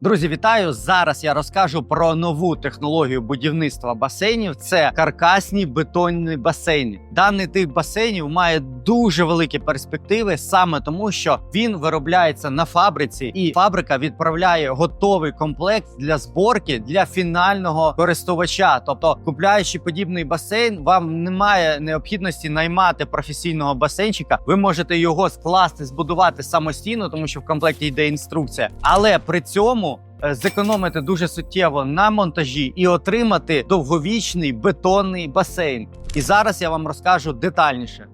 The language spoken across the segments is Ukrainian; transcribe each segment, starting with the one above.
Друзі, вітаю! Зараз я розкажу про нову технологію будівництва басейнів. Це каркасні бетонні басейни. Даний тип басейнів має дуже великі перспективи, саме тому, що він виробляється на фабриці, і фабрика відправляє готовий комплект для зборки для фінального користувача. Тобто, купляючи подібний басейн, вам немає необхідності наймати професійного басейнчика. Ви можете його скласти, збудувати самостійно, тому що в комплекті йде інструкція. Але при цьому е, зекономити дуже суттєво на монтажі і отримати довговічний бетонний басейн. І зараз я вам розкажу детальніше.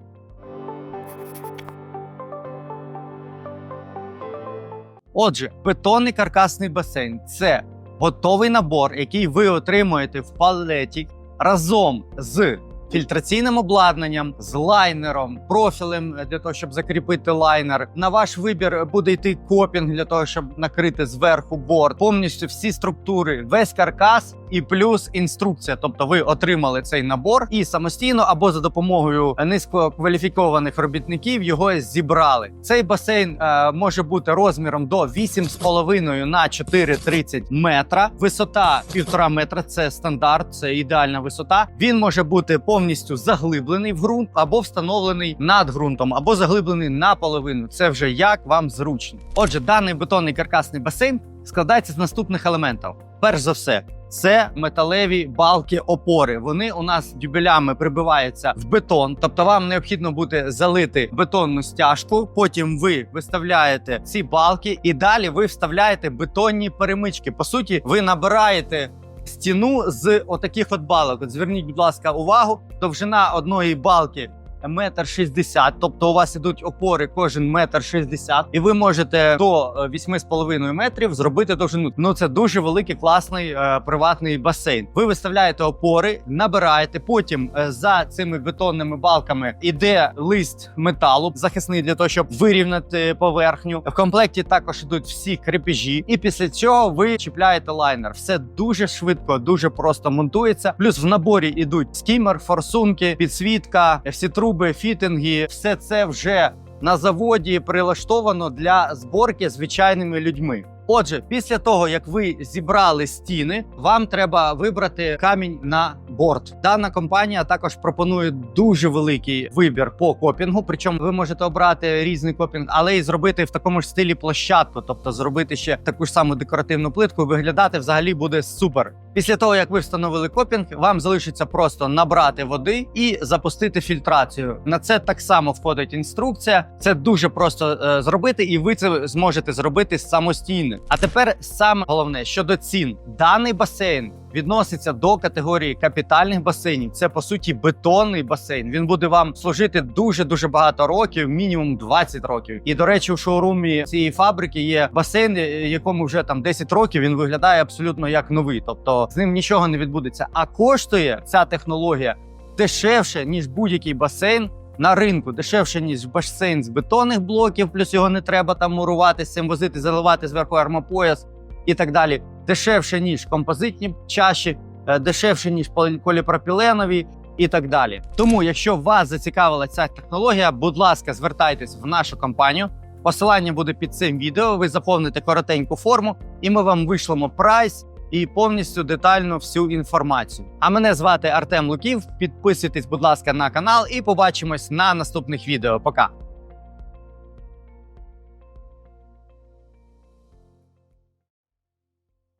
Отже, бетонний каркасний басейн це готовий набор, який ви отримуєте в палеті разом з фільтраційним обладнанням, з лайнером, профілем для того, щоб закріпити лайнер. На ваш вибір буде йти копінг для того, щоб накрити зверху борт. Повністю всі структури, весь каркас і плюс інструкція. Тобто, ви отримали цей набор і самостійно або за допомогою низькокваліфікованих робітників його зібрали. Цей басейн е, може бути розміром до 8,5 на 4,30 метра. Висота 1,5 метра це стандарт, це ідеальна висота. Він може бути повністю заглиблений в ґрунт або встановлений над ґрунтом, або заглиблений наполовину. Це вже як вам зручно. Отже, даний бетонний каркасний басейн складається з наступних елементів. Перш за все, це металеві балки опори. Вони у нас дюбелями прибиваються в бетон. Тобто, вам необхідно буде залити бетонну стяжку. Потім ви виставляєте ці балки, і далі ви вставляєте бетонні перемички. По суті, ви набираєте. Стіну з отаких от балок. От зверніть, будь ласка, увагу. Довжина одної балки метр шістдесят. Тобто у вас ідуть опори кожен метр шістдесят, і ви можете до е, 8,5 метрів зробити довжину. Ну це дуже великий класний е, приватний басейн. Ви виставляєте опори, набираєте. Потім е, за цими бетонними балками іде лист металу, захисний для того, щоб вирівняти поверхню. В комплекті також ідуть всі крепежі, і після цього ви чіпляєте лайнер. Все дуже швидко, дуже просто монтується. Плюс в наборі ідуть скімер, форсунки, підсвітка, всі труби, фітинги. Все це вже на заводі прилаштовано для зборки звичайними людьми. Отже, після того як ви зібрали стіни, вам треба вибрати камінь на борт. Дана компанія також пропонує дуже великий вибір по копінгу. Причому ви можете обрати різний копінг, але і зробити в такому ж стилі площадку, тобто зробити ще таку ж саму декоративну плитку. Виглядати взагалі буде супер. Після того як ви встановили копінг, вам залишиться просто набрати води і запустити фільтрацію. На це так само входить інструкція. Це дуже просто е, зробити, і ви це зможете зробити самостійно. А тепер саме головне щодо цін, даний басейн. Відноситься до категорії капітальних басейнів. Це по суті бетонний басейн. Він буде вам служити дуже дуже багато років, мінімум 20 років. І до речі, у шоурумі цієї фабрики є басейн, е, якому вже там 10 років. Він виглядає абсолютно як новий. Тобто з ним нічого не відбудеться. А коштує ця технологія дешевше ніж будь-який басейн. На ринку дешевше ніж басейн з бетонних блоків, плюс його не треба там мурувати, з цим возити, заливати зверху армопояс і так далі. Дешевше ніж композитні чаші, е, дешевше ніж полі- поліпропіленові і так далі. Тому, якщо вас зацікавила ця технологія, будь ласка, звертайтесь в нашу компанію. Посилання буде під цим відео. Ви заповните коротеньку форму, і ми вам вишлемо прайс і повністю детально всю інформацію. А мене звати Артем Луків. Підписуйтесь, будь ласка, на канал, і побачимось на наступних відео. Пока.